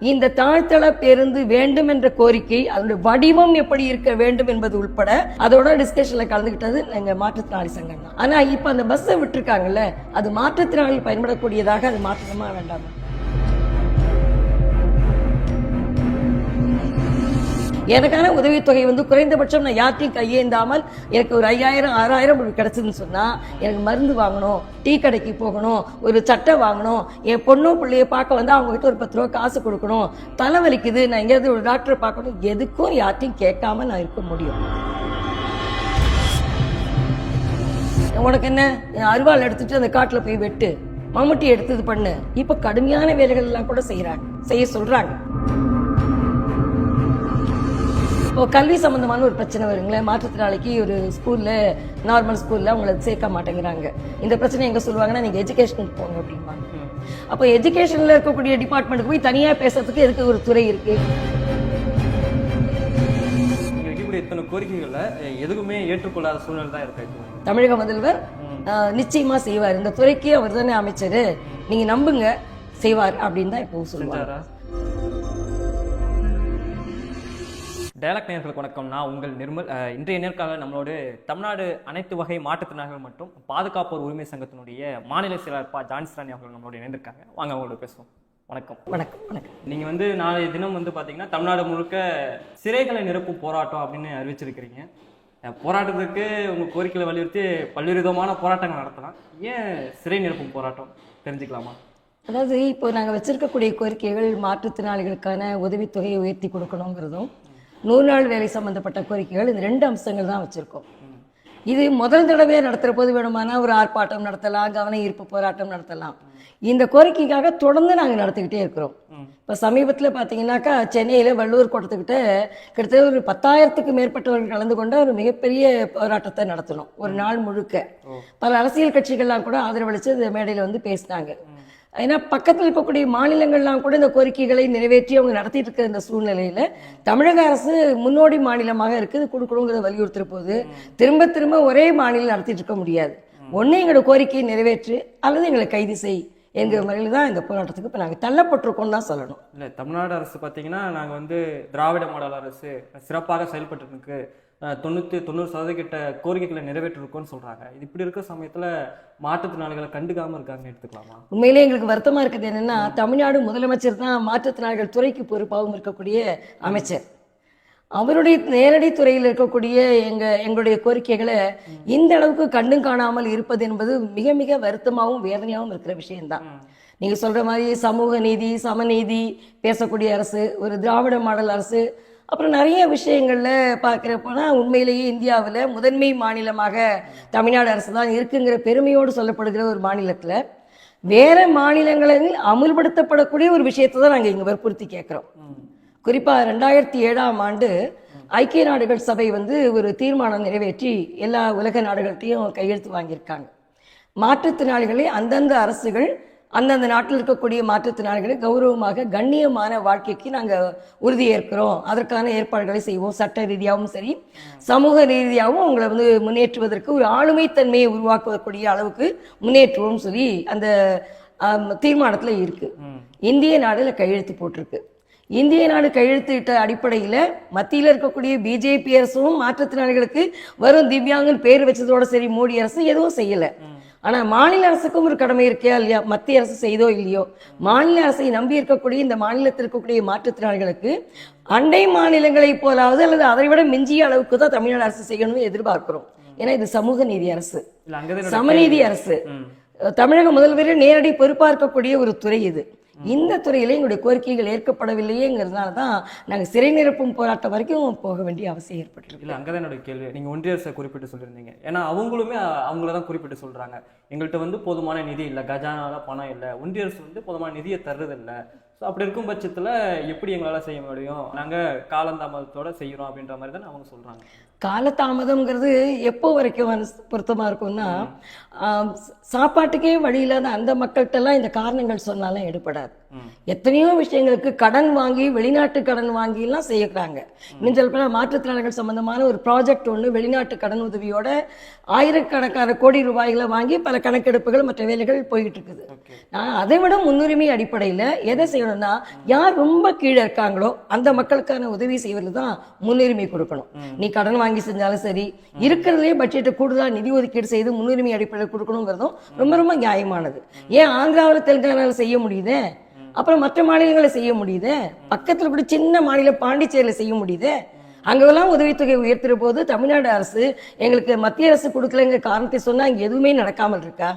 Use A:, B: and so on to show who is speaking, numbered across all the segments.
A: இந்த தாழ்த்தள பேருந்து வேண்டும் என்ற கோரிக்கை அதனுடைய வடிவம் எப்படி இருக்க வேண்டும் என்பது உட்பட அதோட டிஸ்கஷன்ல கலந்துக்கிட்டது எங்க மாற்றுத்திறனாளி சங்கம் தான். ஆனா இப்ப அந்த பஸ்ஸை விட்டுருக்காங்கல்ல அது மாற்றுத்திறனாளி பயன்படக்கூடியதாக அது மாற்றமா வேண்டாம்? எனக்கான உதவித்தொகை வந்து குறைந்தபட்சம் நான் யார்ட்டையும் கையேந்தாமல் எனக்கு ஒரு ஐயாயிரம் ஆறாயிரம் இப்படி கிடைச்சதுன்னு சொன்னால் எனக்கு மருந்து வாங்கணும் டீ கடைக்கு போகணும் ஒரு சட்டை வாங்கணும். என் பொண்ணும் பிள்ளைய பார்க்க வந்து அவங்ககிட்ட ஒரு பத்து ரூபா காசு கொடுக்கணும். தலைவலிக்குது நான் எங்கேயாவது ஒரு டாக்டரை பார்க்கணும். எதுக்கும் யார்ட்டையும் கேட்காம நான் இருக்க முடியும். உனக்கு என்ன? அருவாள் எடுத்துட்டு அந்த காட்டில் போய் வெட்டு. மம்முட்டி எடுத்தது பண்ணு. இப்போ கடுமையான வேலைகள் எல்லாம் கூட செய்கிறாங்க செய்ய சொல்கிறாங்க கல்வி சம்பந்தமான ஒரு பிரச்சனை வருங்களேன். மாற்றுத்திறனாளிக்கு ஒரு ஸ்கூல்ல நார்மல் ஸ்கூல்ல அவங்கள சேர்க்க மாட்டேங்கிறாங்க. இந்த பிரச்சனை எங்க சொல்லுவாங்கன்னா நீங்க எஜுகேஷனுக்கு போங்க அப்படிம்பாங்க. அப்போ எஜுகேஷன்ல இருக்கக்கூடிய டிபார்ட்மெண்ட்டுக்கு போய் தனியா பேசுறதுக்கு எதுக்கு ஒரு துறை இருக்கு?
B: இத்தனை கோரிக்கைகள்ல எதுக்குமே ஏற்றுக்கொள்ளாத சூழ்நிலை தான் இருக்கு இப்போ.
A: தமிழக முதல்வர் நிச்சயமா செய்வார். இந்த துறைக்கு அவர் தானே அமைச்சர். நீங்க நம்புங்க செய்வார் அப்படின்னு தான் இப்போ சொல்லுவாங்க.
B: டயலாக் நேயர்களுக்கு வணக்கம். நான் உங்கள் நிர்மல் இன்றைய நேர்காணல் நம்மளோடு தமிழ்நாடு அனைத்து வகை மாற்றுத்திறனாளிகள் மற்றும் பாதுகாப்போர் உரிமை சங்கத்தினுடைய மாநில செயலாளர் பா. ஜான்ஸ்ராணி அவர்கள் நம்மளோட இணைந்திருக்காங்க. வாங்க அவங்களோட பேசுவோம். வணக்கம்.
A: வணக்கம் வணக்கம்.
B: நீங்க வந்து நாளைய தினம் வந்து பாத்தீங்கன்னா தமிழ்நாடு முழுக்க சிறைகளை நிரப்பும் போராட்டம் அப்படின்னு அறிவிச்சிருக்கிறீங்க. போராட்டத்துக்கு உங்க கோரிக்கைகளை வலியுறுத்தி பல்வேறு விதமான போராட்டங்கள் நடத்தலாம். ஏன் சிறை நிரப்பும் போராட்டம்? தெரிஞ்சுக்கலாமா?
A: அதாவது இப்போ நாங்கள் வச்சிருக்கக்கூடிய கோரிக்கைகள் மாற்றுத்திறனாளிகளுக்கான உதவித்தொகையை உயர்த்தி கொடுக்கணுங்கிறதும் நூறு நாள் வேலை சம்மந்தப்பட்ட கோரிக்கைகள் இந்த ரெண்டு அம்சங்கள் தான் வச்சிருக்கோம். இது முதல் தடவையாக நடத்துகிற போது வேணுமானா ஒரு ஆர்ப்பாட்டம் நடத்தலாம் கவன ஈர்ப்பு போராட்டம் நடத்தலாம். இந்த கோரிக்கைக்காக தொடர்ந்து நாங்கள் நடத்திக்கிட்டே இருக்கிறோம். இப்போ சமீபத்தில் பார்த்தீங்கன்னாக்கா சென்னையில் வள்ளுவர் கோட்டத்துக்கிட்ட கிட்டத்தட்ட ஒரு பத்தாயிரத்துக்கு மேற்பட்டவர்கள் கலந்து கொண்ட ஒரு மிகப்பெரிய போராட்டத்தை நடத்தணும் ஒரு நாள் முழுக்க. பல அரசியல் கட்சிகள்லாம் கூட ஆதரவளித்து இந்த மேடையில் வந்து பேசினாங்க. ஏன்னா பக்கத்தில் இருக்கக்கூடிய மாநிலங்கள்லாம் கூட இந்த கோரிக்கைகளை நிறைவேற்றி அவங்க நடத்திட்டு இருக்கிற இந்த சூழ்நிலையில் தமிழக அரசு முன்னோடி மாநிலமாக இருக்குது கொடுக்கணுங்கிறத வலியுறுத்துற போது திரும்ப திரும்ப ஒரே மாநிலம் நடத்திட்டு இருக்க முடியாது. ஒன்று எங்களோட கோரிக்கையை நிறைவேற்று அல்லது எங்களை கைது செய் என்கிற முறையில் தான் இந்த போராட்டத்துக்கு இப்போ நாங்கள் தள்ளப்பட்டிருக்கோம் தான் சொல்லணும்.
B: இல்லை தமிழ்நாடு அரசு பார்த்தீங்கன்னா நாங்கள் வந்து திராவிட மாடல் அரசு சிறப்பாக செயல்பட்டு இருக்கு தொண்ணூத்தி தொண்ணூறு சதவீத கோரிக்கைகளை நிறைவேற்றிருக்கோம்னு சொல்றாங்க. இது இப்படி இருக்கிற சமயத்துல மாற்றுத்திறனாளிகளை கண்டுக்காம இருக்காங்கன்னு எடுத்துக்கலாமா?
A: உண்மையிலே எங்களுக்கு வருத்தமா இருக்குது என்னன்னா தமிழ்நாடு முதலமைச்சர் தான் மாற்றுத்திறனாளிகள் துறைக்கு பொறுப்பாகவும் இருக்கக்கூடிய அமைச்சர். அவருடைய நேரடி துறையில் இருக்கக்கூடிய எங்க எங்களுடைய கோரிக்கைகளை இந்த அளவுக்கு கண்டும் காணாமல் இருப்பது என்பது மிக மிக வருத்தமாகவும் வேதனையாகவும் இருக்கிற விஷயம்தான். நீங்க சொல்ற மாதிரி சமூக நீதி சமநீதி பேசக்கூடிய அரசு ஒரு திராவிட மாடல் அரசு அப்புறம் நிறைய விஷயங்களில் பார்க்குறப்போனா உண்மையிலேயே இந்தியாவில் முதன்மை மாநிலமாக தமிழ்நாடு அரசு தான் இருக்குங்கிற பெருமையோடு சொல்லப்படுகிற ஒரு மாநிலத்தில் வேறு மாநிலங்களில் அமுல்படுத்தப்படக்கூடிய ஒரு விஷயத்தை தான் நாங்கள் இங்கே வற்புறுத்தி கேட்குறோம் குறிப்பாக ரெண்டாயிரத்தி ஏழாம் ஆண்டு ஐக்கிய நாடுகள் சபை வந்து ஒரு தீர்மானம் நிறைவேற்றி எல்லா உலக நாடுகள்கிட்டையும் கையெழுத்து வாங்கியிருக்காங்க. மாற்றுத்திறனாளிகளை அந்தந்த அரசுகள் அந்தந்த நாட்டில் இருக்கக்கூடிய மாற்றுத்திறனாளிகளை கௌரவமாக கண்ணியமான வாழ்க்கைக்கு நாங்கள் உறுதியேற்கிறோம். அதற்கான ஏற்பாடுகளை செய்வோம். சட்ட ரீதியாகவும் சரி சமூக ரீதியாகவும் அவங்களை வந்து முன்னேற்றுவதற்கு ஒரு ஆளுமைத்தன்மையை உருவாக்குவதற்கூடிய அளவுக்கு முன்னேற்றுவோம்னு சொல்லி அந்த தீர்மானத்தில் இருக்கு. இந்திய நாடுல கையெழுத்து போட்டிருக்கு. இந்திய நாடு கையெழுத்திட்ட அடிப்படையில் மத்தியில் இருக்கக்கூடிய பிஜேபி அரசும் மாற்றுத்திறனாளிகளுக்கு வரும் திவ்யாங்கன் பேர் வச்சதோட சரி மோடி அரசு எதுவும் செய்யலை. ஆனா மாநில அரசுக்கும் ஒரு கடமை இருக்கா இல்லையா? மத்திய அரசு செய்தோ இல்லையோ? மாநில அரசை நம்பி இருக்கக்கூடிய இந்த மாநிலத்தில் இருக்கக்கூடிய மாற்றுத்திறனாளிகளுக்கு அண்டை மாநிலங்களைப் போலாவது அல்லது அதை விட மிஞ்சிய அளவுக்கு தான் தமிழ்நாடு அரசு செய்யணும்னு எதிர்பார்க்கிறோம். ஏன்னா இது சமூக நீதி அரசு. சமநீதி அரசு. தமிழக முதல்வர் நேரடி பொறுப்பார்க்கக்கூடிய ஒரு துறை இது. இந்த துறையில எங்களுடைய கோரிக்கைகள் ஏற்கப்படவில்லையேங்கிறதுனால தான் நாங்கள் சிறை நிரப்பும் போராட்டம் வரைக்கும் போக வேண்டிய அவசியம் ஏற்பட்டிருக்கு.
B: இல்லை அங்கே தான் என்னுடைய கேள்வி. நீங்கள் ஒன்றிய அரசை குறிப்பிட்டு சொல்லியிருந்தீங்க. ஏன்னா அவங்களுமே அவங்கள தான் குறிப்பிட்டு சொல்கிறாங்க எங்கள்கிட்ட வந்து போதுமான நிதி இல்லை கஜானால பணம் இல்லை. ஒன்றிய அரசு வந்து போதுமான நிதியை தர்றது ஸோ அப்படி இருக்கும் பட்சத்துல எப்படி எங்களால செய்ய முடியும்? நாங்க காலந்தாமதத்தோட செய்யறோம் அப்படின்ற மாதிரி தானே அவங்க சொல்றாங்க.
A: காலதாமதம்ங்கிறது எப்போ வரைக்கும் வந்து பொருத்தமா இருக்கும்னா சாப்பாட்டுக்கே வழி இல்லாத அந்த மக்கள்கிட்டலாம் இந்த காரணங்கள் சொன்னாலும் எடுபடாது. எத்தனையோ விஷயங்களுக்கு கடன் வாங்கி வெளிநாட்டு கடன் வாங்கிலாம் செய்யறாங்க. இன்னும் சொல்ல மாற்றுத்திறனாளிகள் சம்பந்தமான ஒரு ப்ராஜெக்ட் ஒன்று வெளிநாட்டு கடன் உதவியோட ஆயிரக்கணக்கான கோடி ரூபாய்களை வாங்கி பல கணக்கெடுப்புகள் மற்ற வேலைகள் போயிட்டு இருக்குது. நான் அதை விட முன்னுரிமை அடிப்படையில் எதை செய்யணும்னா யார் ரொம்ப கீழே இருக்காங்களோ அந்த மக்களுக்கான உதவி செய்வதில் தான் முன்னுரிமை கொடுக்கணும். நீ கடன் வாங்கி செஞ்சாலும் சரி இருக்கிறதுலே பட்ஜெட்டை கூடுதலாக நிதி ஒதுக்கீடு செய்து முன்னுரிமை அடிப்படையில் கொடுக்கணுங்கிறதும் ரொம்ப ரொம்ப நியாயமானது. ஏன் ஆந்திராவில் தெலுங்கானாவில் செய்ய முடியுதே? அப்புறம் மற்ற மாநிலங்களில் செய்ய முடியுதே? பக்கத்தில் கூட சின்ன மாநிலம் பாண்டிச்சேரியில் செய்ய முடியுதே? அங்கெல்லாம் உதவித்தொகை உயர்த்துற போது தமிழ்நாடு அரசு எங்களுக்கு மத்திய அரசு கொடுக்கலங்கிற காரணத்தை சொன்னா இங்க எதுவுமே நடக்காமல் இருக்கா?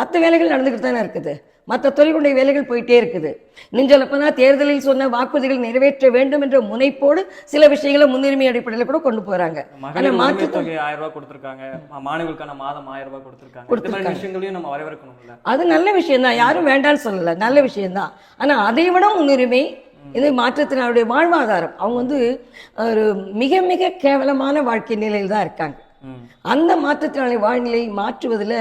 A: மற்ற வேலைகள் நடந்துக்கிட்டு தானே இருக்குது. மற்ற துறைகளுடைய வேலைகள் போயிட்டே இருக்குது. இன்னும் சொல்லப்போனா தேர்தலில் சொன்ன வாக்குறுதிகள் நிறைவேற்ற வேண்டும் என்ற முனைப்போடு சில விஷயங்களை முன்னுரிமை அடிப்படையில் கூட கொண்டு போறாங்க. ஆனா
B: மகளிர் உரிமை
A: மாற்று
B: தொகை ஆயிரம் ரூபாய் கொடுத்திருக்காங்க. மா- மாணவர்களுக்கான மாதம் ஆயிரம் ரூபாய் கொடுத்திருக்காங்க. விஷயங்களையும் நம்ம வரவேற்கணும்ல.
A: அது நல்ல விஷயம்தான். யாரும் வேண்டாம்னு சொல்லல. நல்ல விஷயம்தான். ஆனா அதை விட முன்னுரிமை இது மாற்றத்தினுடைய வாழ்வாதாரம். அவங்க வந்து ஒரு மிக மிக கேவலமான வாழ்க்கை நிலையில் தான் இருக்காங்க. அந்த மாற்றுத்திறனாளி வாழ்நிலையை மாற்றுவதில்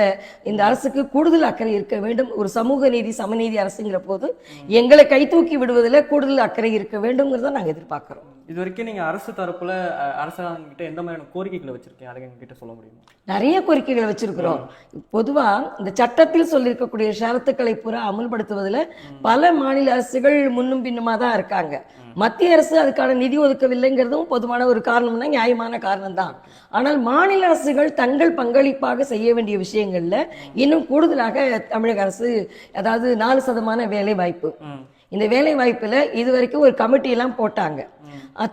A: இந்த அரசுக்கு கூடுதல் அக்கறை இருக்க வேண்டும். ஒரு சமூக நீதி சமநீதி அரசுங்கிற போது எங்களை கை தூக்கி விடுவதில் கூடுதல் அக்கறை இருக்க வேண்டும்ங்கிறத நாங்கள் எதிர்பார்க்கிறோம்.
B: இது வரைக்கும் நீங்க அரசு தரப்புல அஹ், அரசாங்கம் கிட்ட எந்த மாதிரியான கோரிக்கைகளை வச்சிருக்கீங்க? அதை எங்க கிட்ட சொல்ல முடியுமா?
A: நிறைய கோரிக்கைகளை வச்சிருக்கிறோம். பொதுவா இந்த சட்டத்தில் சொல்லியிருக்கக்கூடிய ஷரத்துக்களை பூரா அமல்படுத்துவதில் பல மாநில அரசுகள் முன்னும் பின்னுமா தான் இருக்காங்க. மத்திய அரசு அதுக்கான நிதி ஒதுக்கவில்லைங்கிறதும் பொதுவான ஒரு காரணம் தான் நியாயமான காரணம் தான் ஆனால் மாநில அரசுகள் தங்கள் பங்களிப்பாக செய்ய வேண்டிய விஷயங்களில் இன்னும் கூடுதலாக தமிழக அரசு அதாவது நாலு சதமான வேலை வாய்ப்பு. இந்த வேலை வாய்ப்புல இது வரைக்கும் ஒரு கமிட்டி எல்லாம் போட்டாங்க.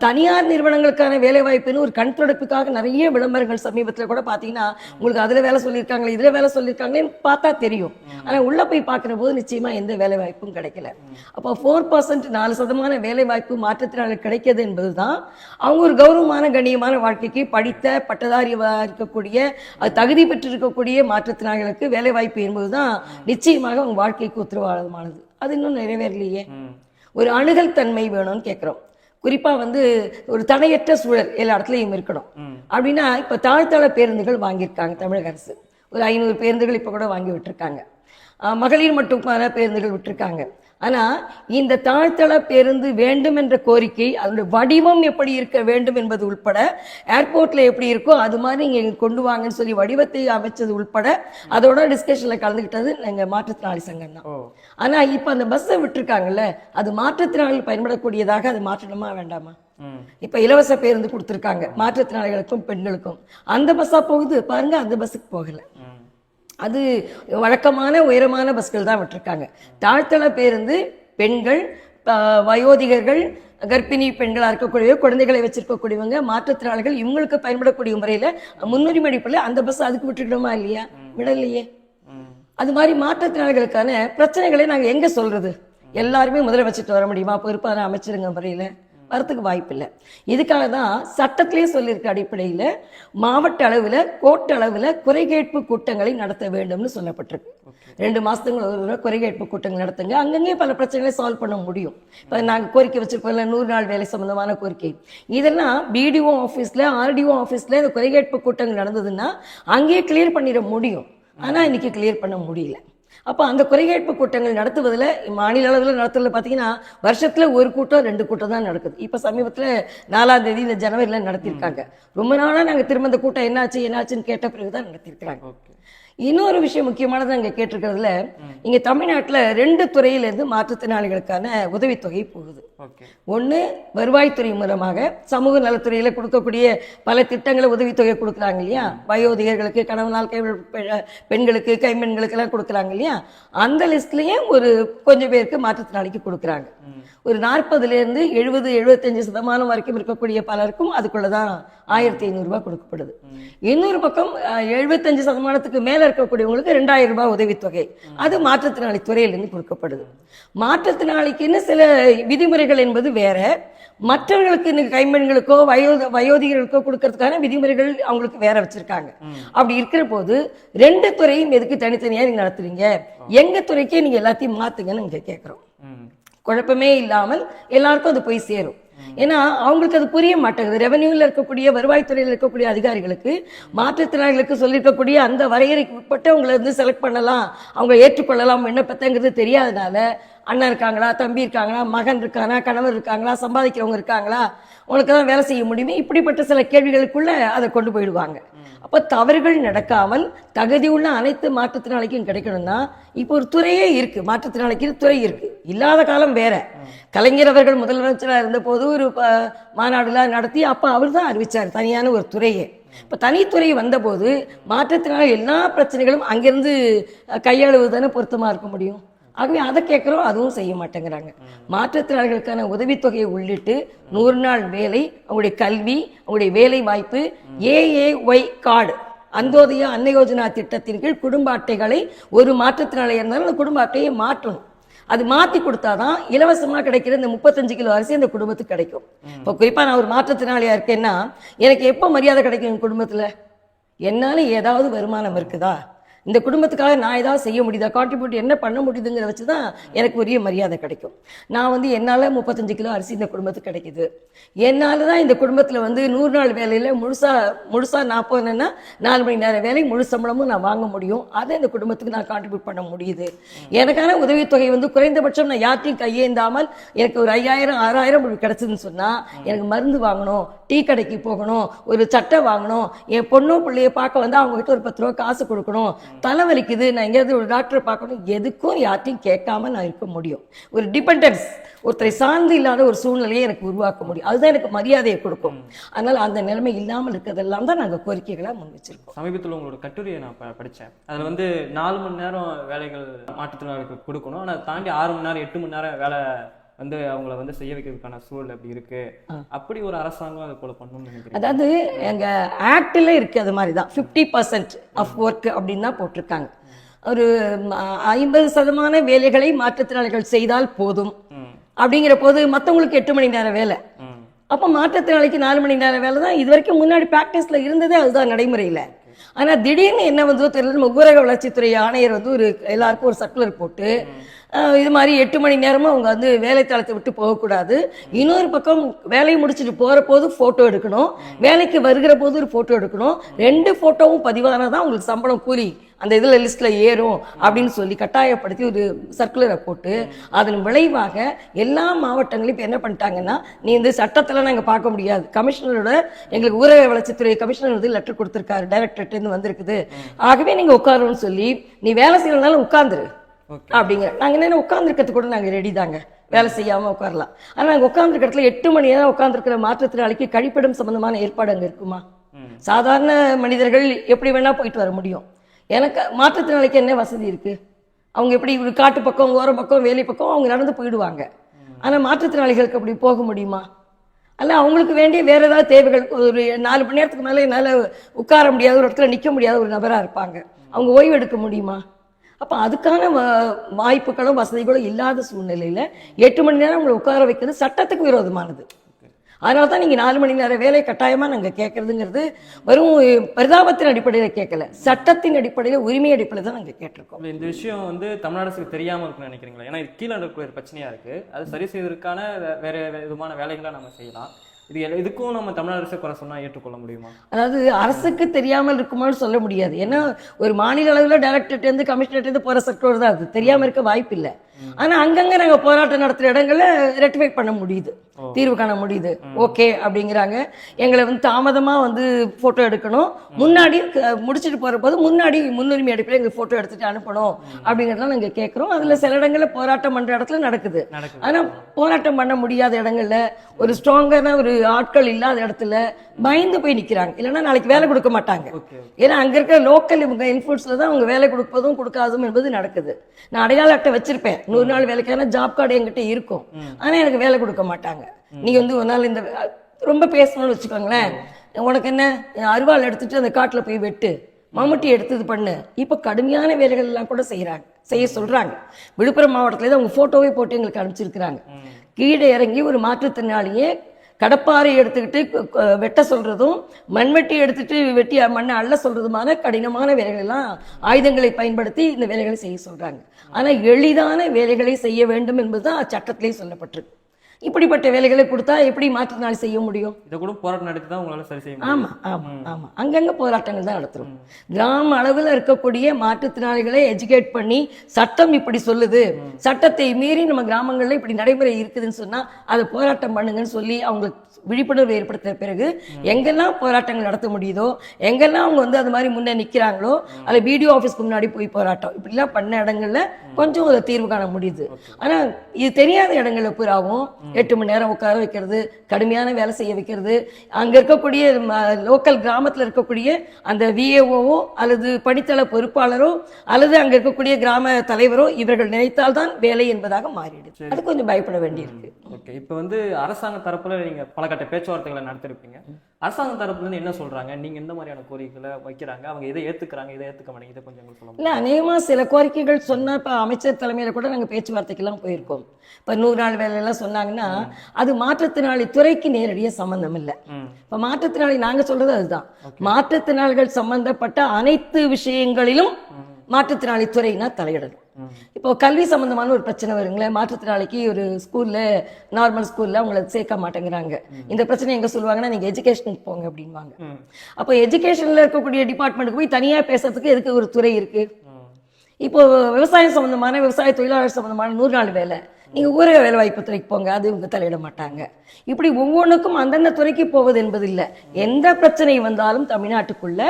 A: தனியார் நிறுவனங்களுக்கான வேலை வாய்ப்புன்னு ஒரு கண் துடைப்புக்காக நிறைய விளம்பரங்கள் சமீபத்துல கூட பாத்தீங்கன்னா உங்களுக்கு அதுல வேலை சொல்லியிருக்காங்களே இதுல வேலை சொல்லியிருக்காங்களேன்னு பார்த்தா தெரியும். ஆனா உள்ள போய் பார்க்கிற போது நிச்சயமா எந்த வேலை வாய்ப்பும் கிடைக்கல அப்போ ஃபோர் பர்சன்ட் நாலு சதமான வேலை வாய்ப்பு மாற்றத்தினால கிடைக்கிறது என்பதுதான் அவங்க ஒரு கௌரவமான கண்ணியமான வாழ்க்கைக்கு படித்த பட்டதாரியா இருக்கக்கூடிய அது தகுதி பெற்று இருக்கக்கூடிய மாற்றுத்திறனாளிகளுக்கு வேலை வாய்ப்பு என்பதுதான் நிச்சயமாக அவங்க வாழ்க்கைக்கு உத்தரவாதமானது. அது இன்னும் நிறைவேறலையே. ஒரு அணுகல் தன்மை வேணும்னு கேட்குறோம் குறிப்பா வந்து ஒரு தடையற்ற சூழல் எல்லா இடத்துலையும் இருக்கணும். அப்படின்னா இப்ப தாழ்த்தள பேருந்துகள் வாங்கியிருக்காங்க தமிழக அரசு. ஒரு ஐநூறு பேருந்துகள் இப்ப கூட வாங்கி விட்டுருக்காங்க. மகளிர் மட்டும் பல பேருந்துகள் விட்டுருக்காங்க. ஆனா இந்த தாழ்த்தள பேருந்து வேண்டும் என்ற கோரிக்கை அதனுடைய வடிவம் எப்படி இருக்க வேண்டும் என்பது உட்பட ஏர்போர்ட்ல எப்படி இருக்கோ அது மாதிரி இங்க கொண்டு வாங்கன்னு சொல்லி வடிவத்தை அமைச்சது உட்பட அதோட டிஸ்கஷன்ல கலந்துக்கிட்டது எங்க மாற்றுத்திறனாளி சங்கம் தான். ஆனா இப்ப அந்த பஸ்ஸை விட்டுருக்காங்கல்ல அது மாற்றுத்திறனாளிகள் பயன்படக்கூடியதாக அது மாற்றணுமா வேண்டாமா? இப்ப இலவச பேருந்து கொடுத்துருக்காங்க மாற்றுத்திறனாளிகளுக்கும் பெண்களுக்கும். அந்த பஸ்ஸா போகுது பாருங்க அந்த பஸ்ஸுக்கு போகல. அது வழக்கமான உயரமான பஸ்கள் தான் விட்டுருக்காங்க. தாழ்த்தள பேருந்து பெண்கள் வயோதிகர்கள் கர்ப்பிணி பெண்களா இருக்கக்கூடிய குழந்தைகளை வச்சிருக்கக்கூடியவங்க மாற்றுத்திறனாளிகள் இவங்களுக்கு பயன்படக்கூடிய முறையில முன்னுரிமை அடிப்படையில் அந்த பஸ் அதுக்கு விட்டுக்கணுமா இல்லையா? விடலையே. அது மாதிரி மாற்றுத்திறனாளிகளுக்கான பிரச்சனைகளை நாங்க எங்க சொல்றது? எல்லாருமே முதலமைச்சிட்டு வர முடியுமா? பொறுப்பான அமைச்சருங்க முறையில. வரத்துக்கு வாய்ப்பில்லை. இதுக்காக தான் சட்டத்திலே சொல்லியிருக்க அடிப்படையில் மாவட்ட அளவில் கோட்ட அளவில் குறைகேட்பு கூட்டங்களை நடத்த வேண்டும்னு சொல்லப்பட்டிருக்கு. ரெண்டு மாசத்துக்கு ஒரு தடவை குறைகேட்பு கூட்டங்கள் நடத்துங்க. அங்கங்கே பல பிரச்சனைகளை சால்வ் பண்ண முடியும். இப்போ நாங்கள் கோரிக்கை வச்சிருப்போம்ல நூறு நாள் வேலை சம்பந்தமான கோரிக்கை. இதெல்லாம் பிடிஓ ஆஃபீஸில் ஆர்டிஓ ஆஃபீஸில் இந்த குறைகேட்பு கூட்டங்கள் நடந்ததுன்னா அங்கேயே கிளியர் பண்ணிட முடியும். ஆனால் இன்னைக்கு கிளியர் பண்ண முடியல. அப்போ அந்த குறைகேட்பு கூட்டங்கள் நடத்துவதில் மாநில அளவில் நடத்துறதுல பார்த்தீங்கன்னா வருஷத்தில் ஒரு கூட்டம் ரெண்டு கூட்டம் தான் நடக்குது. இப்போ சமீபத்தில் நாலாம் தேதி இந்த ஜனவரியில் நடத்தியிருக்காங்க ரொம்ப நாளாக நாங்கள் திரும்ப இந்த கூட்டம் என்னாச்சு என்னாச்சுன்னு கேட்ட பிறகு தான் நடத்தியிருக்கிறாங்க
B: ஓகே.
A: இன்னொரு விஷயம் முக்கியமானது அங்கே கேட்டிருக்கிறதுல இங்கே தமிழ்நாட்டில் ரெண்டு துறையிலேருந்து மாற்றுத்திறனாளிகளுக்கான உதவித்தொகை போகுது. ஒன்று வருவாய்த்துறை மூலமாக சமூக நலத்துறையில் கொடுக்கக்கூடிய பல திட்டங்களை உதவித்தொகை கொடுக்குறாங்க இல்லையா? வயோதிகர்களுக்கு கணவனால் கை பெ- பெண்களுக்கு கைம்பெண்களுக்கு எல்லாம் கொடுக்குறாங்க இல்லையா? அந்த லிஸ்ட்லயே ஒரு கொஞ்சம் பேருக்கு மாற்றுத்திறனாளிக்கு கொடுக்குறாங்க. ஒரு நாற்பதுலேருந்து எழுபது எழுபத்தஞ்சு சதமானம் வரைக்கும் இருக்கக்கூடிய பலருக்கும் அதுக்குள்ள தான் ஆயிரத்தி ஐநூறுரூபா கொடுக்கப்படுது. இன்னொரு பக்கம் எழுபத்தஞ்சு சதமானத்துக்கு மேலே இருக்கக்கூடியவங்களுக்கு ரெண்டாயிரம் ரூபாய் உதவித்தொகை. அது மாற்றுத்திறனாளி துறையிலிருந்து கொடுக்கப்படுது. மாற்றுத்திறனாளிக்குன்னு சில விதிமுறைகள் என்பது வேற. மற்றவர்களுக்கு இந்த கைம்பெண்களுக்கோ வயோ வயோதிகர்களுக்கோ கொடுக்கறதுக்கான விதிமுறைகள் அவங்களுக்கு வேற வச்சிருக்காங்க. அப்படி இருக்கிற போது ரெண்டு துறையும் எதுக்கு தனித்தனியா நீங்க நடத்துறீங்க? எங்க துறைக்கே நீங்க எல்லாத்தையும் மாத்துங்கன்னு இங்க கேட்கிறோம் குழப்பமே இல்லாமல் எல்லாருக்கும் அது போய் சேரும். ஏன்னா அவங்களுக்கு அது புரிய மாட்டேங்குது. ரெவன்யூவில் இருக்கக்கூடிய வருவாய்த்துறையில் இருக்கக்கூடிய அதிகாரிகளுக்கு மாற்றுத்திறனாளிகளுக்கு சொல்லியிருக்கக்கூடிய அந்த வரையறைக்கு உட்பட்டு அவங்களை வந்து செலக்ட் பண்ணலாம். அவங்க ஏற்றுக்கொள்ளலாம் விண்ணப்பத்தைங்கிறது தெரியாதனால அண்ணன் இருக்காங்களா தம்பி இருக்காங்களா மகன் இருக்கானா கணவர் இருக்காங்களா சம்பாதிக்கிறவங்க இருக்காங்களா உனக்கு தான் வேலை செய்ய முடியுமே இப்படிப்பட்ட சில கேள்விகளுக்குள்ள அதை கொண்டு போயிடுவாங்க. அப்போ தவறுகள் நடக்காமல் தகுதி உள்ள அனைத்து மாற்றுத்திறனாளிக்கும் கிடைக்கணும்னா இப்போ ஒரு துறையே இருக்கு மாற்றுத்திறனாளிக்கு துறை இருக்கு. இல்லாத காலம் வேற. கலைஞர் அவர்கள் முதலமைச்சராக இருந்தபோது ஒரு மாநாடுலாம் நடத்தி அப்போ அவர் தான் அறிவிச்சார் தனியான ஒரு துறையே. இப்போ தனித்துறை வந்தபோது மாற்றத்தினால எல்லா பிரச்சனைகளும் அங்கேருந்து கையாளுவது தானே பொருத்தமாக இருக்க முடியும்? ஆகவே அதை கேட்குறோம் அதுவும் செய்ய மாட்டேங்கிறாங்க. மாற்றுத்திறனாளிகளுக்கான உதவித்தொகையை உள்ளிட்டு நூறு நாள் வேலை அவங்களுடைய கல்வி அவங்களுடைய வேலை வாய்ப்பு ஏஏஒய் கார்டு அந்தோதய அன்ன யோஜனா திட்டத்தின் கீழ் குடும்ப அட்டைகளை ஒரு மாற்றுத்திறனாளி இருந்தாலும் அந்த குடும்ப அட்டையை மாற்றணும். அது மாற்றி கொடுத்தாதான் இலவசமாக கிடைக்கிற இந்த முப்பத்தஞ்சு கிலோ அரிசி அந்த குடும்பத்துக்கு கிடைக்கும். இப்போ குறிப்பாக நான் ஒரு மாற்றுத்திறனாளியாக இருக்கேன்னா எனக்கு எப்போ மரியாதை கிடைக்கும் என் குடும்பத்தில்? என்னால் ஏதாவது வருமானம் இருக்குதா? இந்த குடும்பத்துக்காக நான் ஏதாவது செய்ய முடியுதா? கான்ட்ரிபியூட் என்ன பண்ண முடியுதுங்கிறத வச்சு தான் எனக்கு உரிய மரியாதை கிடைக்கும். நான் வந்து என்னால் முப்பத்தஞ்சு கிலோ அரிசி இந்த குடும்பத்துக்கு கிடைக்குது. என்னால் தான் இந்த குடும்பத்தில் வந்து நூறு நாள் வேலையில் முழுசாக முழுசாக நான் போனேன்னா நாலு மணி நேரம் வேலை முழு சம்பளமும் நான் வாங்க முடியும். அதை இந்த குடும்பத்துக்கு நான் கான்ட்ரிபியூட் பண்ண முடியுது. எனக்கான உதவித்தொகை வந்து குறைந்தபட்சம் நான் யார்ட்டையும் கையேந்தாமல் எனக்கு ஒரு ஐயாயிரம் ஆறாயிரம் இப்படி சொன்னால் எனக்கு மருந்து வாங்கணும் டீ கடைக்கு போகணும் ஒரு சட்டை வாங்கணும். என் பொண்ணும் பிள்ளைய பார்க்க வந்து அவங்ககிட்ட ஒரு பத்து ரூபா காசு கொடுக்கணும். தலைவலிக்குது நான் எங்கேயாவது ஒரு டாக்டரை பார்க்கணும் எதுக்கும் யார்ட்டையும் கேட்காம நான் இருக்க முடியும். ஒரு டிபெண்டன்ஸ் ஒருத்தரை சார்ந்து இல்லாத ஒரு சூழ்நிலையை எனக்கு உருவாக்க முடியும். அதுதான் எனக்கு மரியாதையை கொடுக்கும். அதனால் அந்த நிலைமை இல்லாமல் இருக்கிறதெல்லாம் தான் நாங்கள் கோரிக்கைகளாக முன் வச்சிருக்கோம்.
B: சமீபத்தில் உங்களோட கட்டுரையை நான் படித்தேன் அதில் வந்து நாலு மணி நேரம் வேலைகள் மாற்றுத்திறனாளிகளுக்கு கொடுக்கணும். ஆனால் தாண்டி ஆறு மணி நேரம் எட்டு மணி நேரம் வேலை வந்து அவங்கள வந்து செய்ய வைக்கிறதுக்கான சூழல் அப்படி இருக்கு. அப்படி ஒரு அரசாங்கம் அதை போல பண்ணணும்னு நினைக்கிறேன்
A: அதாவது எங்க ஆக்டில் இருக்கு அது மாதிரி தான். ஃபிஃப்டி பர்சன்ட் ஆஃப் ஒர்க் அப்படின்னு தான் போட்டிருக்காங்க. ஒரு ஐம்பது சதமான வேலைகளை மாற்றுத்திறனாளிகள் செய்தால் போதும். அப்படிங்கிற போது மற்றவங்களுக்கு எட்டு மணி நேரம் வேலை. அப்போ மாற்றுத்திறனாளிக்கு நாலு மணி நேரம் வேலை தான். இது வரைக்கும் முன்னாடி ப்ராக்டிஸில் இருந்ததே அதுதான் நடைமுறையில். ஆனால் திடீர்னு என்ன வந்ததோ தெரியல. நம்ம ஊரக வளர்ச்சித்துறை ஆணையர் வந்து ஒரு எல்லாருக்கும் ஒரு சர்க்குலர் போட்டு இது மாதிரி எட்டு மணி நேரமும் அவங்க வந்து வேலைத்தளத்தை விட்டு போகக்கூடாது. இன்னொரு பக்கம் வேலையை முடிச்சுட்டு போகிற போது ஃபோட்டோ எடுக்கணும். வேலைக்கு வருகிற போது ஒரு ஃபோட்டோ எடுக்கணும். ரெண்டு ஃபோட்டோவும் பதிவானால் தான் உங்களுக்கு சம்பளம் கூலி அந்த இதில் லிஸ்ட்டில் ஏறும் அப்படின்னு சொல்லி கட்டாயப்படுத்தி ஒரு சர்க்குலரை போட்டு அதன் விளைவாக எல்லா மாவட்டங்களையும் இப்போ என்ன பண்ணிட்டாங்கன்னா நீ இந்த சட்டத்தில் நாங்கள் பார்க்க முடியாது. கமிஷனரோட எங்களுக்கு ஊரக வளர்ச்சித்துறை கமிஷனர் வந்து லெட்டர் கொடுத்துருக்காரு. டைரக்டர்ட்டேருந்து வந்திருக்குது. ஆகவே நீங்கள் உட்காரணும்னு சொல்லி நீ வேலை செய்யறதுனால உட்காந்துரு அப்படிங்கிற நாங்கள் என்ன உட்காந்துருக்கிறது கூட நாங்கள் ரெடி தாங்க. வேலை செய்யாமல் உட்காரலாம். ஆனால் நாங்கள் உட்காந்துருக்க இடத்துல எட்டு மணி நேரம் உட்காந்துருக்கிற மாற்றுத்திறனாளிக்கு கழிப்பிடம் சம்பந்தமான ஏற்பாடு அங்கே இருக்குமா. சாதாரண மனிதர்கள் எப்படி வேணா போயிட்டு வர முடியும். எனக்கு மாற்றுத்திறனாளிக்கு என்ன வசதி இருக்கு? அவங்க எப்படி காட்டு பக்கம் ஓரம் பக்கம் வேலை பக்கம் அவங்க நடந்து போயிடுவாங்க. ஆனால் மாற்றுத்திறனாளிகளுக்கு அப்படி போக முடியுமா? அல்ல அவங்களுக்கு வேண்டிய வேற ஏதாவது தேவைகள் ஒரு நாலு மணி நேரத்துக்கு மேலே என்னால் உட்கார முடியாத ஒரு இடத்துல நிற்க முடியாத ஒரு நபராக இருப்பாங்க. அவங்க ஓய்வு எடுக்க முடியுமா? அப்போ அதுக்கான வாய்ப்புகளும் வசதிகளும் இல்லாத சூழ்நிலையில் எட்டு மணி நேரம் உங்களை உட்கார வைக்கிறது சட்டத்துக்கு விரோதமானது. அதனால தான் நீங்கள் நாலு மணி நேரம் வேலை கட்டாயமாக நாங்கள் கேட்கறதுங்கிறது வெறும் பரிதாபத்தின் அடிப்படையில் கேட்கல சட்டத்தின் அடிப்படையில் உரிமை அடிப்படையில் தான் நாங்கள் கேட்டிருக்கோம்.
B: இந்த விஷயம் வந்து தமிழ்நாடு அரசுக்கு தெரியாமல் இருக்குன்னு நினைக்கிறீங்களா? ஏன்னா இது கீழே இருக்கிற ஒரு இருக்குது அது சரி செய்வதற்கான வேறு விதமான வேலைகளை நம்ம செய்யலாம். இது இதுக்கும் நம்ம தமிழ் அரசு குறை சொன்னால் ஏற்றுக்கொள்ள முடியுமா?
A: அதாவது அரசுக்கு தெரியாமல் இருக்குமான்னு சொல்ல முடியாது. ஏன்னா ஒரு மாநில அளவில் டைரக்டர்லேருந்து கமிஷனர்லேருந்து போகிற செக்டர் தான் அது. தெரியாமல் இருக்க வாய்ப்பு இல்லை ஆனால் அங்கங்கே நாங்கள் போராட்டம் நடத்துகிற இடங்களை ரெட்டிஃபை பண்ண முடியுது. தீர்வு காண முடியுது. ஓகே அப்படிங்கிறாங்க. எங்களை வந்து தாமதமாக வந்து ஃபோட்டோ எடுக்கணும். முன்னாடி முடிச்சுட்டு போகிற போது முன்னாடி முன்னுரிமை அடிப்படையில் எங்களுக்கு ஃபோட்டோ எடுத்துட்டு அனுப்பணும் அப்படிங்கிறதெல்லாம் நாங்கள் கேட்குறோம் அதில் சில இடங்களில் போராட்டம் பண்ணுற இடத்துல நடக்குது. ஆனா போராட்டம் பண்ண முடியாத இடங்கள்ல ஒரு ஸ்ட்ராங்கான ஒரு ஆட்கள் இல்லாத இடத்துல பயந்து போய் நிக்கிறாங்க. இல்லைன்னா நாளைக்கு வேலை கொடுக்க மாட்டாங்க. ஏன்னா அங்க இருக்கிற லோக்கல் இவங்க இன்ஃபுட்ஸ்ல தான் அவங்க வேலை கொடுப்பதும் கொடுக்காதும் என்பது நடக்குது. நான் அடையாள அட்டை வச்சிருப்பேன். நூறு நாள் வேலைக்கான ஜாப் கார்டு என்கிட்ட இருக்கும். ஆனா எனக்கு வேலை கொடுக்க மாட்டாங்க. நீ வந்து ஒரு நாள் இந்த ரொம்ப பேசணும்னு வச்சுக்கோங்களேன். உனக்கு என்ன? அருவாள் எடுத்துட்டு அந்த காட்டுல போய் வெட்டு. மம்முட்டி எடுத்து இது பண்ணு. இப்போ கடுமையான வேலைகள் எல்லாம் கூட செய்கிறாங்க செய்ய சொல்றாங்க. விழுப்புரம் மாவட்டத்துல அவங்க போட்டோவே போட்டு எங்களுக்கு அனுப்பிச்சிருக்கிறாங்க. கீழே இறங்கி ஒரு மாற்றுத்திறனாளியே கடப்பாறை எடுத்துக்கிட்டு வெட்ட சொல்றதும் மண்வெட்டி எடுத்துகிட்டு வெட்டி மண்ணை அள்ள சொல்றதுமான கடினமான வேலைகள் எல்லாம் ஆயுதங்களை பயன்படுத்தி இந்த வேலைகளை செய்ய சொல்றாங்க. ஆனால் எளிதான வேலைகளை செய்ய வேண்டும் என்பது தான் சட்டத்திலே சொல்லப்பட்டிருக்கு. இப்படிப்பட்ட வேலைகளை கொடுத்தா எப்படி மாற்றுத்திறனாளி செய்ய முடியும்?
B: இதை கூட போராட்டம் நடத்தி தான் உங்களால சரி செய்ய முடியும்.
A: ஆமா ஆமா ஆமா. அங்கங்க போராட்டங்கள் தான் நடத்துறோம். கிராம அளவில் இருக்கக்கூடிய மாற்றுத்திறனாளிகளை எஜுகேட் பண்ணி சட்டம் இப்படி சொல்லுது. சட்டத்தை மீறி நம்ம கிராமங்கள்ல இப்படி நடைமுறை இருக்குதுன்னு சொன்னா அதை போராட்டம் பண்ணுங்கன்னு சொல்லி அவங்களுக்கு விழிப்புணர்வு ஏற்படுத்தின பிறகு எங்கெல்லாம் போராட்டங்கள் நடத்த முடியுதோ எங்கெல்லாம் அவங்க வந்து அது மாதிரி முன்னே நிக்கிறாங்களோ அது பிடிஓ ஆஃபீஸ்க்கு முன்னாடி போய் போராட்டம். இப்படிலாம் பண்ண இடங்கள்ல கொஞ்சம் ஒரு தீர்வு காண முடியுது. ஆனா இது தெரியாத இடங்கள்ல பூராவும் எட்டு மணி நேரம் உட்கார வைக்கிறது கடுமையான வேலை செய்ய வைக்கிறது. அங்க இருக்கக்கூடிய லோக்கல் கிராமத்துல இருக்கக்கூடிய அந்த விஏஓவோ அல்லது பணித்தள பொறுப்பாளரோ அல்லது அங்க இருக்கக்கூடிய கிராம தலைவரோ இவர்கள் நினைத்தால்தான் வேலை என்பதாக மாறிடுது அது கொஞ்சம் பயப்பட வேண்டியிருக்கு.
B: ஓகே. இப்போ வந்து அரசாங்க தரப்புல நீங்க பல கட்ட பேச்சுவார்த்தைகளை நடத்திருப்பீங்க. அரசாங்க தரப்புல இருந்து என்ன சொல்றாங்க? நீங்க எந்த மாதிரியான கோரிக்கைகளை வைக்கிறாங்க. அவங்க இதை ஏத்துக்கிறாங்க? இதை ஏத்துக்க மாட்டேங்க இதை கொஞ்சம் எங்களுக்கு சொல்ல
A: இல்ல அநேகமா சில கோரிக்கைகள் சொன்னா இப்ப அமைச்சர் தலைமையில கூட நாங்க பேச்சுவார்த்தைக்கெல்லாம் போயிருக்கோம். இப்ப நூறு நாள் வேலையெல்லாம் சொன்னாங்கன்னா அது மாற்றுத்திறனாளி துறைக்கு நேரடியா சம்பந்தம் இல்லை. இப்ப மாற்றுத்திறனாளி நாங்க சொல்றது அதுதான். மாற்றுத்திறனாளிகள் சம்பந்தப்பட்ட அனைத்து விஷயங்களிலும் மாற்றுத்திறனாளி துறையினா தலையிடணும். இப்போ கல்வி சம்பந்தமான ஒரு பிரச்சனை வருங்களேன். மாற்றுத்திறனாளிக்கு ஒரு ஸ்கூல்ல நார்மல் ஸ்கூல்ல அவங்கள சேர்க்க மாட்டேங்கிறாங்க. இந்த பிரச்சனை எங்க சொல்லுவாங்கன்னா நீங்க எஜுகேஷனுக்கு போங்க அப்படின்வாங்க. அப்போ எஜுகேஷன்ல இருக்கக்கூடிய டிபார்ட்மெண்ட்டுக்கு போய் தனியா பேசுறதுக்கு எதுக்கு ஒரு துறை இருக்கு. இப்போ விவசாயம் சம்பந்தமான விவசாய தொழிலாளர் சம்பந்தமான நூறு நாள் வேலை. நீங்க ஊரக வேலைவாய்ப்பு துறைக்கு போங்க அது இவங்க தலையிட மாட்டாங்க. இப்படி ஒவ்வொன்றுக்கும் அந்தந்த துறைக்கு போவது என்பது இல்லை எந்த பிரச்சனை வந்தாலும் தமிழ்நாட்டுக்குள்ள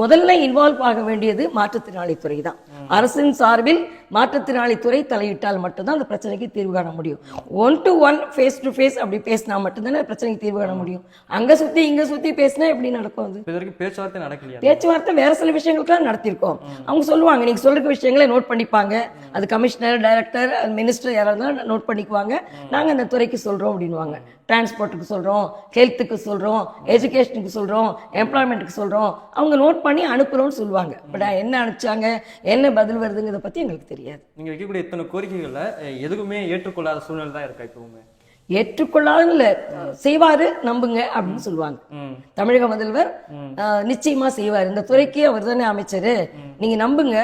A: முதல்ல இன்வால்வ் ஆக வேண்டியது மாற்றுத்திறனாளி துறை தான் அரசின் சார்பில் மாற்றுத்திறனாளி துறை தலையிட்டால் மட்டும்தான் அந்த பிரச்சனைக்கு தீர்வு காண முடியும். One to one face to face அப்படி பேசினா மட்டும்தானே பிரச்சனைக்கு தீர்வு காண முடியும். அங்க சுத்தி இங்க சுத்தி பேசினா எப்படி நடக்கும் அது?
B: பேச்சுவார்த்தை நடக்கலையா?
A: பேச்சுவார்த்தை வேற சில விஷயங்களுக்குலாம் நடத்தியிருக்கோம். அவங்க சொல்லுவாங்க நீங்க சொல்ற விஷயங்களை நோட் பண்ணிப்பாங்க. அது கமிஷனர் டைரக்டர் மினிஸ்டர் யாராக இருந்தாலும் நோட் பண்ணிக்குவாங்க. நாங்க அந்த துறைக்கு சொல்றோம் அப்படின்வாங்க டிரான்ஸ்போர்ட்டுக்கு சொல்றோம் ஹெல்த்துக்கு சொல்றோம் எஜுகேஷனுக்கு சொல்றோம் எம்ப்ளாய்மெண்ட்டுக்கு சொல்றோம். அவங்க நோட் பண்ணி அனுப்புறோம்னு சொல்லுவாங்க. பட் என்ன அனுப்பிச்சாங்க என்ன பதில் வருதுங்கிறத பத்தி எங்களுக்கு தெரியாது
B: நீங்க வைக்கக்கூடிய இத்தனை கோரிக்கைகள்ல எதுவுமே ஏற்றுக்கொள்ளாத சூழ்நிலை தான் இருக்கா இப்பவுமே
A: ஏற்றுக்கொள்ளாதுன்னு இல்ல. செய்வாரு நம்புங்க அப்படின்னு சொல்லுவாங்க. தமிழக முதல்வர் நிச்சயமா செய்வார். இந்த துறைக்கு அவர் தானே அமைச்சர். நீங்க நம்புங்க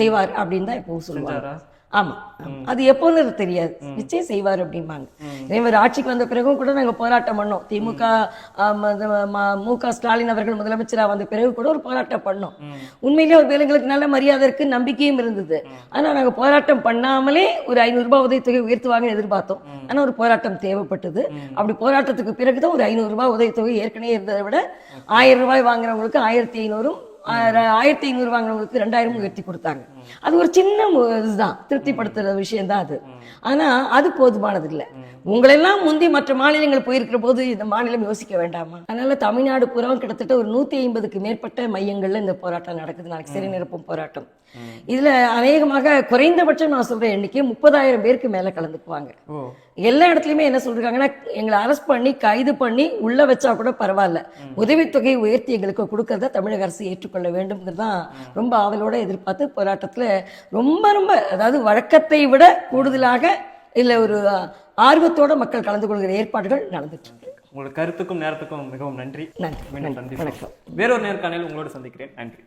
A: செய்வார் அப்படின்னு தான் எப்பவும் சொல்லுவாங்க.
B: செஞ்சாரா?
A: ஆமா ஆமா. அது எப்போன்னு தெரியாது நிச்சயம் செய்வார் அப்படிம்பாங்க. இவர் ஆட்சிக்கு வந்த பிறகும் கூட நாங்க போராட்டம் பண்ணோம். திமுக ம- க ஸ்டாலின் அவர்கள் முதலமைச்சரா வந்த பிறகு கூட ஒரு போராட்டம் பண்ணோம். உண்மையிலேயே ஒரு எங்களுக்கு நல்ல மரியாதை இருக்கு நம்பிக்கையும் இருந்தது. ஆனா நாங்க போராட்டம் பண்ணாமலே ஒரு ஐநூறு ரூபாய் உதவித்தொகை உயர்த்துவாங்கன்னு எதிர்பார்த்தோம். ஆனா ஒரு போராட்டம் தேவைப்பட்டது. அப்படி போராட்டத்துக்கு பிறகுதான் ஒரு ஐநூறு ரூபாய் உதவித்தொகை ஏற்கனவே இருந்ததை விட ஆயிரம் ரூபாய் வாங்குறவங்களுக்கு ஆயிரத்தி ஐநூறும் ஆயிர- ஆயிரத்தி ஐநூறு வாங்குறவங்களுக்கு ரெண்டாயிரம் உயர்த்தி கொடுத்தாங்க. அது ஒரு சின்ன இதுதான். திருப்திப்படுத்துற விஷயம் தான் அது. ஆனா அது போதுமானது இல்லை. உங்களெல்லாம் முந்தி மற்ற மாநிலங்கள் போயிருக்கிற போது இந்த மாநிலம் யோசிக்க வேண்டாமா? அதனால தமிழ்நாடு புறம் கிட்டத்தட்ட ஒரு நூத்தி ஐம்பதுக்கு மேற்பட்ட மையங்கள்ல இந்த போராட்டம் நடக்குது. நாளைக்கு சிறை நிரப்பும் போராட்டம். இதுல அநேகமாக குறைந்தபட்சம் நான் சொல்ற எண்ணிக்கை முப்பதாயிரம் பேருக்கு மேல கலந்துக்குவாங்க எல்லா இடத்துலயுமே என்ன சொல்றாங்கன்னா எங்களை அரெஸ்ட் பண்ணி கைது பண்ணி உள்ள வச்சா கூட பரவாயில்ல. உதவித்தொகை உயர்த்தி எங்களுக்கு கொடுக்கறத தமிழக அரசு ஏற்றுக்கொள்ள வேண்டும்ங்கிறது தான் ரொம்ப ஆவலோட எதிர்பார்த்து போராட்டத்துல ரொம்ப ரொம்ப அதாவது வழக்கத்தை விட கூடுதலாக இல்ல ஒரு ஆர்வத்தோட மக்கள் கலந்து கொள்கிற ஏற்பாடுகள் நடந்துட்டு இருக்கு.
B: உங்களோட கருத்துக்கும் நேரத்துக்கும் மிகவும் நன்றி.
A: நன்றி. நன்றி வணக்கம்.
B: வேறொரு நேர்காணல் உங்களோடு சந்திக்கிறேன். நன்றி.